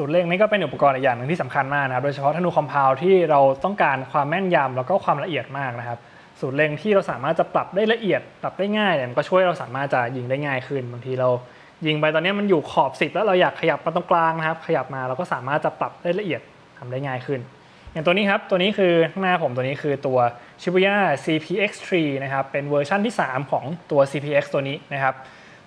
สูตรเลขนี้ก็เป็นอุปกรณ์อีกอย่างหนึ่งที่สำคัญมากนะครับ โดยเฉพาะธนูคอมเพลที่เราต้องการความแม่นยำแล้วก็ความละเอียดมากนะครับ สูตรเล็งที่เราสามารถจะปรับได้ละเอียด ปรับได้ง่ายเนี่ยมันก็ช่วยเราสามารถจะยิงได้ง่ายขึ้นบางทีเรายิงไปตอนนี้มันอยู่ขอบ10แล้วเราอยากขยับมาตรงกลางนะครับ ขยับมาเราก็สามารถจะปรับได้ละเอียดทำได้ง่ายขึ้น อย่างตัวนี้ครับตัวนี้คือข้างหน้าผมตัวนี้คือตัว Shibuya CPX3 นะครับเป็นเวอร์ชั่นที่ 3 ของตัว CPX ตัวนี้นะครับ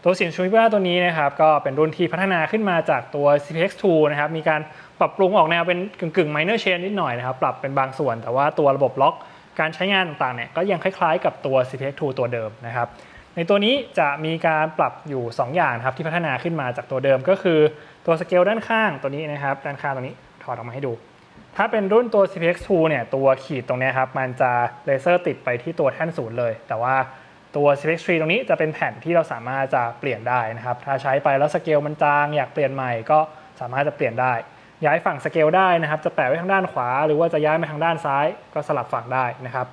ตัวสินชูวิบ้าตัวนี้นะครับก็เป็นรุ่นที่พัฒนาขึ้นมาจากตัว CPX2 นะครับมีการปรับปรุงออกแนวเป็นกึ่งกึ่ง minor chain นิดหน่อยนะครับปรับเป็นบางส่วน แต่ว่าตัวระบบล็อกการใช้งานต่างๆเนี่ยก็ยังคล้ายๆ กับตัว CPX2 ตัวเดิมนะครับในตัวนี้จะมีการปรับอยู่ 2 อย่างนะครับที่พัฒนาขึ้นมาจากตัวเดิมก็คือตัวสเกลด้านข้างตัวนี้นะครับด้านข้างตัวนี้ถอดออกมาให้ดู ถ้าเป็นรุ่นตัว CPX2 เนี่ยตัวขีดตรงนี้ครับมันจะเลเซอร์ติดไปที่ตัวแท่นศูนย์เลย แต่ว่า ตัว CPX3 ตรงนี้จะเป็นแผ่นที่เราสามารถจะเปลี่ยนได้นะครับ ถ้าใช้ไปแล้วสเกลมันจางอยากเปลี่ยนใหม่ก็สามารถจะเปลี่ยนได้ ย้ายฝั่งสเกลได้นะครับ จะแปะไว้ทางด้านขวา หรือว่าจะย้ายไปทางด้านซ้ายก็สลับฝั่งได้นะครับ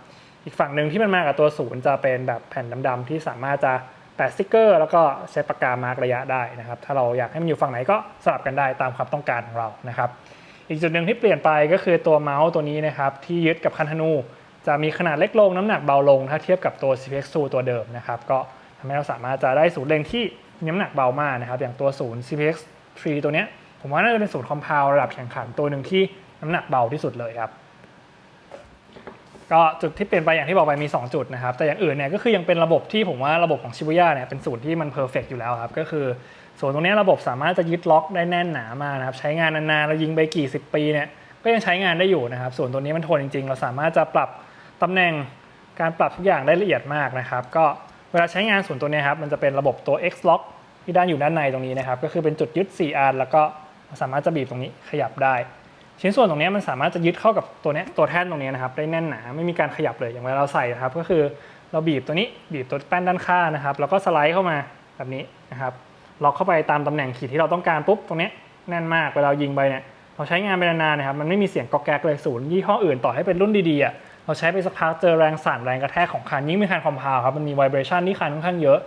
อีกฝั่งหนึ่งที่มันมากับตัวศูนย์จะเป็นแบบแผ่นดำๆที่สามารถจะแปะสติ๊กเกอร์ แล้วก็ใช้ปากกามาร์กระยะได้นะครับ ถ้าเราอยากให้มันอยู่ฝั่งไหนก็สลับกันได้ตามความต้องการของเรานะครับ อีกจุดหนึ่งที่เปลี่ยนไปก็คือตัวเมาส์ตัวนี้นะครับที่ยึดกับคันธนู จะมีขนาดเล็กลงน้ำหนักเบาลง ถ้าเทียบกับตัว CPX2 ตัวเดิมนะครับก็ทำให้เราสามารถจะได้ศูนย์เล็งที่น้ำหนักเบามากนะครับอย่างตัวศูนย์ CPX3 ตัวเนี้ยผมว่าน่าจะเป็นศูนย์คอมเพลระดับแข่งขันตัวหนึ่งที่น้ำหนักเบาที่สุดเลยครับก็จุดที่เปลี่ยนไปอย่างที่บอกไปมี 2 จุดนะครับ แต่อย่างอื่นเนี่ยก็คือยังเป็นระบบที่ผมว่าระบบของชิบุย่าเนี่ยเป็นศูนย์ที่มันเพอร์เฟกอยู่แล้วครับ ก็คือส่วนตรงนี้ระบบสามารถจะยึดล็อกได้แน่นหนามากนะครับ ใช้งานนานๆเรายิงไปกี่สิบปีเนี่ยก็ยังใช้งานได้อยู่นะครับ ส่วนตัวนี้มันทนจริง ๆ เราสามารถจะปรับ ตำแหน่งการปรับทุกอย่างได้ละเอียดมากนะครับ ก็เวลาใช้งานส่วนตัวนี้ครับมันจะเป็นระบบตัว X lock ที่ด้านอยู่ด้านในตรงนี้นะครับ ก็คือเป็นจุดยึด 4 อันแล้วก็สามารถจะบีบตรงนี้ขยับได้ ชิ้นส่วนตรงนี้มันสามารถจะยึดเข้ากับตัวนี้ตัวแท่นตรงนี้นะครับ ได้แน่นหนาไม่มีการขยับเลยอย่างเวลาเราใส่นะครับ ก็คือเราบีบตัวนี้บีบตัวแป้นด้านข้างนะครับ แล้วก็สไลด์เข้ามาแบบนี้นะครับล็อกเข้าไปตามตำแหน่งขีดที่เราต้องการปุ๊บตรงนี้แน่นมากเวลายิงไปเนี่ยเราใช้งานไปนานๆนะครับมันไม่มีเสียงก๊อกแก๊กเลยศูนย์ยี่ห้ออื่นต่อให้เป็นรุ่นดีๆอะ เราใช้ไปสักพักเจอแรงสั่นแรงกระแทกของคันยิ่งมีคันคอมเพลครับมันมีไวเบรชันที่คันค่อนข้างเยอะ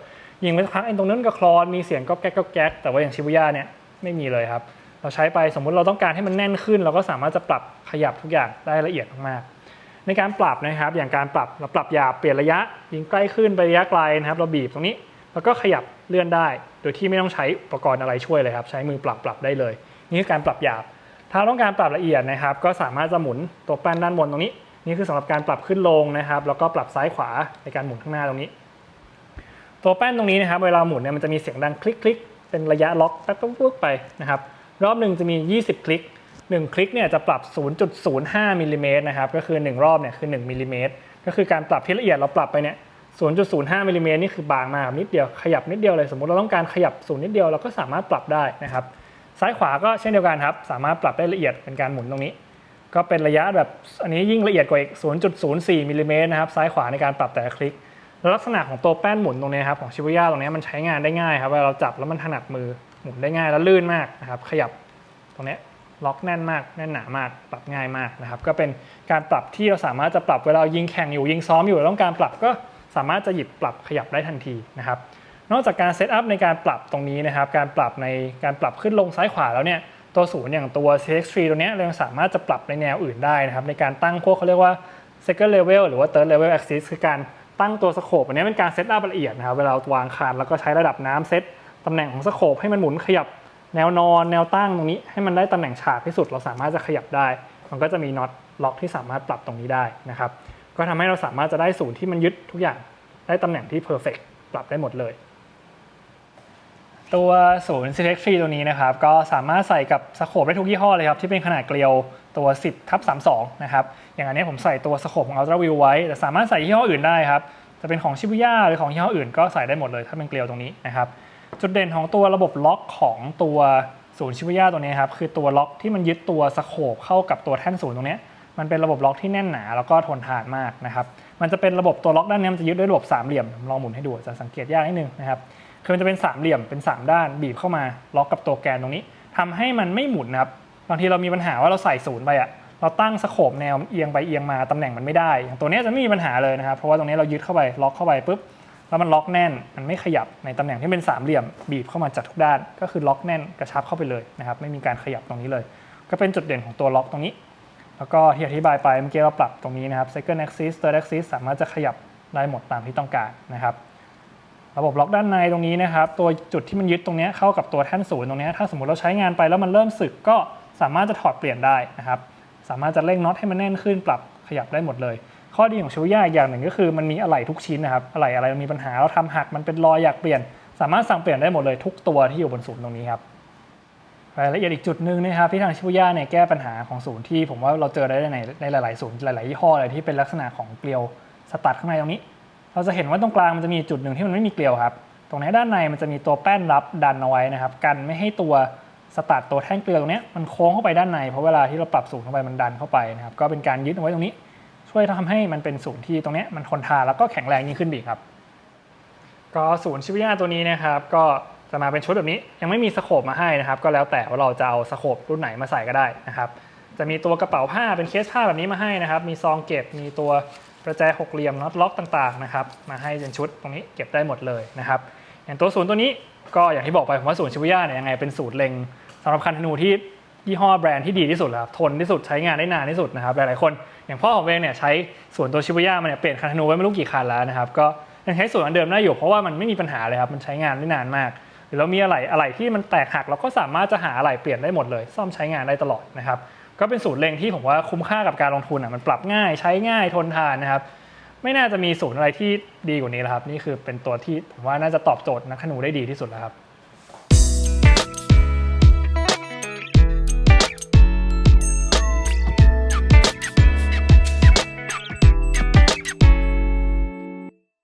ยิงไปสักพักไอ้ตรงนั้นก็คลอนมีเสียงก๊อกแก๊กก๊อกแก๊กแต่ว่าอย่างชิบุย่าเนี่ยไม่มีเลยครับ เราใช้ไปสมมุติเราต้องการให้มันแน่นขึ้น เราก็สามารถจะปรับขยับทุกอย่างได้ละเอียดมากๆในการปรับนะครับ อย่างการปรับเราปรับหยาบเปลี่ยนระยะ ยิงใกล้ขึ้นไประยะไกลนะครับ เราบีบตรงนี้แล้วก็ขยับเลื่อนได้ โดยที่ไม่ต้องใช้อุปกรณ์อะไรช่วยเลยครับ ใช้มือปรับปรับได้เลย นี่คือการปรับหยาบ ถ้าต้องการปรับละเอียดนะครับ ก็สามารถจะหมุนตัวแป้นด้านบนตรงนี้ นี่คือสำหรับการปรับขึ้นลงนะครับ แล้วก็ปรับซ้ายขวาในการหมุนข้างหน้าตรงนี้ ตัวแป้นตรงนี้นะครับ เวลาหมุนเนี่ยมันจะมีเสียงดังคลิกคลิกเป็นระยะล็อกแป๊บปุ๊บไปนะครับ รอบหนึ่งจะมี 20 คลิก 1 คลิกเนี่ยจะปรับ 0.05มิลลิเมตรนะครับ ก็คือ 1 รอบเนี่ยคือ1มิลลิเมตรก็คือการปรับที่ละเอียดเราปรับไปเนี่ย0.05มิลลิเมตรนี่คือบางมากนิดเดียวขยับนิดเดียวเลยสมมติเราต้องการขยับศูนย์นิดเดียวเราก็สามารถปรับได้นะครับ ซ้ายขวาก็เช่นเดียวกันครับ สามารถปรับได้ละเอียดเป็นการหมุนตรงนี้ ก็เป็นระยะแบบอันนี้ยิ่งละเอียดกว่าอีก 0.04มิลลิเมตรนะครับซ้ายขวาในการปรับแต่ละคลิกลักษณะของตัวแป้นหมุนตรงนี้ครับของชิบุย่าตรงนี้มันใช้งานได้ง่ายครับเวลาเราจับแล้วมันถนัดมือหมุนได้ง่ายแล้วลื่นมากนะครับขยับตรงนี้ล็อกแน่นมากแน่นหนามากปรับง่ายมากนะครับก็เป็นการปรับที่เราสามารถจะปรับเวลายิงแข่งอยู่ยิงซ้อมอยู่ต้องการปรับก็สามารถจะหยิบปรับขยับได้ทันทีนะครับนอกจากการเซตอัพในการปรับตรงนี้นะครับการปรับในการปรับขึ้นลงซ้ายขวาแล้วเนี่ย ตัวศูนย์อย่างตัว CX3 ตัวนี้เราสามารถจะปรับในแนวอื่นได้นะครับ ในการตั้งพวกเขาเรียกว่า second level หรือว่า third level axis คือการตั้งตัวสโคปอันนี้เป็นการเซตอัพละเอียดนะครับ เวลาวางคานแล้วก็ใช้ระดับน้ำเซตตำแหน่งของสโคปให้มันหมุนขยับแนวนอนแนวตั้งตรงนี้ ให้มันได้ตำแหน่งฉากที่สุดเราสามารถจะขยับได้ มันก็จะมีน็อตล็อกที่สามารถปรับตรงนี้ได้นะครับ ก็ทำให้เราสามารถจะได้ศูนย์ที่มันยึดทุกอย่างได้ตำแหน่งที่เพอร์เฟกปรับได้หมดเลย ตัวศูนย์ Select Free ตัวนี้นะครับก็สามารถใส่กับสโคปได้ทุกยี่ห้อเลยครับที่เป็นขนาดเกลียวตัว 10ทับ32 นะครับ อย่างอันนี้ผมใส่ตัวสโคปของ Ultra View ไว้ แต่สามารถใส่ยี่ห้ออื่นได้ครับ จะเป็นของชิบุย่าหรือของยี่ห้ออื่นก็ใส่ได้หมดเลย ถ้าเป็นเกลียวตรงนี้นะครับ จุดเด่นของตัวระบบล็อกของตัวศูนย์ชิบุย่าตัวนี้ครับคือตัวล็อกที่มันยึดตัวสโคปเข้ากับตัวแท่นศูนย์ตรงนี้มันเป็นระบบล็อกที่แน่นหนาแล้วก็ทนทานมากนะครับ มันจะเป็นระบบตัวล็อกด้านนี้มันจะยึดด้วยระบบสามเหลี่ยมลองหมุนให้ดูจะสังเกตยากนิดนึงนะครับ คือมันจะเป็นสามเหลี่ยมเป็น 3 ด้านบีบเข้ามาล็อกกับตัวแกนตรงนี้ทำให้มันไม่หมุนนะครับบางทีเรามีปัญหาว่าเราใส่ศูนย์ไปอะเราตั้งสโคปแนวเอียงไปเอียงมาตำแหน่งมันไม่ได้อย่างตัวนี้จะไม่มีปัญหาเลยนะครับ เพราะว่าตรงนี้เรายึดเข้าไปล็อกเข้าไปปุ๊บแล้วมันล็อกแน่นมันไม่ขยับในตำแหน่งที่เป็นสามเหลี่ยมบีบเข้ามาจากทุกด้าน ก็คือล็อกแน่นกระชับเข้าไปเลยนะครับไม่มีการขยับตรงนี้เลย ก็เป็นจุดเด่นของตัวล็อกตรงนี้ แล้วก็ที่อธิบายไปเมื่อกี้เราปรับตรงนี้นะครับ second axis third axis สามารถจะขยับได้หมดตามที่ต้องการนะครับ ระบบล็อกด้านในตรงนี้นะครับ ตัวจุดที่มันยึดตรงนี้เข้ากับตัวแท่นศูนย์ตรงนี้ถ้าสมมติเราใช้งานไปแล้วมันเริ่มสึกก็สามารถจะถอดเปลี่ยนได้นะครับ สามารถจะเร่งน็อตให้มันแน่นขึ้นปรับขยับได้หมดเลย ข้อดีของชิวย่าอย่างหนึ่งก็คือมันมีอะไหล่ทุกชิ้นนะครับอะไหล่อะไรมันมีปัญหาเราทำหักมันเป็นรอยอยากเปลี่ยน สามารถสั่งเปลี่ยนได้หมดเลยทุกตัวที่อยู่บนศูนย์ตรงนี้ครับรายละเอียดอีกจุดหนึ่งนะครับที่ทางชิบุย่าเนี่ยแก้ปัญหาของศูนย์ที่ผมว่าเราเจอได้ในในหลาย ๆ ศูนย์หลาย ๆ ยี่ห้อเลยที่เป็นลักษณะของเกลียวสตัดข้างในตรงนี้ เราจะเห็นว่าตรงกลางมันจะมีจุดหนึ่งที่มันไม่มีเกลียวครับ ตรงนี้ด้านในมันจะมีตัวแป้นรับดันเอาไว้นะครับ กันไม่ให้ตัวสตัดตัวแท่งเกลียวตรงนี้มันโค้งเข้าไปด้านใน เพราะเวลาที่เราปรับศูนย์เข้าไปมันดันเข้าไปนะครับ ก็เป็นการยึดเอาไว้ตรงนี้ ช่วยทำให้มันเป็นศูนย์ที่ตรงนี้มันทนทานแล้วก็แข็งแรงยิ่งขึ้นอีครับ ก็ศูนย์ชิวิยาตัวนี้นะครับ ก็จะมาเป็นชุดแบบนี้ยังไม่มีสโคปมาให้นะครับ ก็แล้วแต่ว่าเราจะเอาสโคปรุ่นไหนมาใส่ก็ได้นะครับ จะมีตัวกระเป๋าผ้าเป็นเคสผ้าแบบนี้มาให้นะครับ มีซองเก็บมีตัว ประแจหกเหลี่ยมน็อตล็อกต่างๆนะครับมาให้เป็นชุดตรงนี้เก็บได้หมดเลยนะครับอย่างตัวศูนย์ตัวนี้ก็อย่างที่บอกไปผมว่าศูนย์ชิวิยาเนี่ยยังไงเป็นศูนย์เล็งสำหรับคันธนูที่ยี่ห้อแบรนด์ที่ดีที่สุดแล้วทนที่สุดใช้งานได้นานที่สุดนะครับหลายๆคน อย่างพ่อผมเองเนี่ยใช้ส่วนตัวชิบุย่ามาเนี่ยเปลี่ยนคันธนูไว้ไม่รู้กี่คันแล้วนะครับก็ยังใช้ส่วนอันเดิมได้อยู่เพราะว่ามันไม่มีปัญหาเลยครับมันใช้งานได้นานมาก หรือเรามีอะไรอะไรที่มันแตกหักเราก็สามารถจะหาอะไรเปลี่ยนได้หมดเลย ซ่อมใช้งานได้ตลอดนะครับ ก็เป็นสูตรเล็งที่ผมว่าคุ้มค่ากับการลงทุนอะมันปรับง่ายใช้ง่ายทนทานนะครับ ไม่น่าจะมีสูตรอะไรที่ดีกว่านี้แล้วครับ นี่คือเป็นตัวที่ผมว่าน่าจะตอบโจทย์นักขนูได้ดีที่สุดแล้วครับ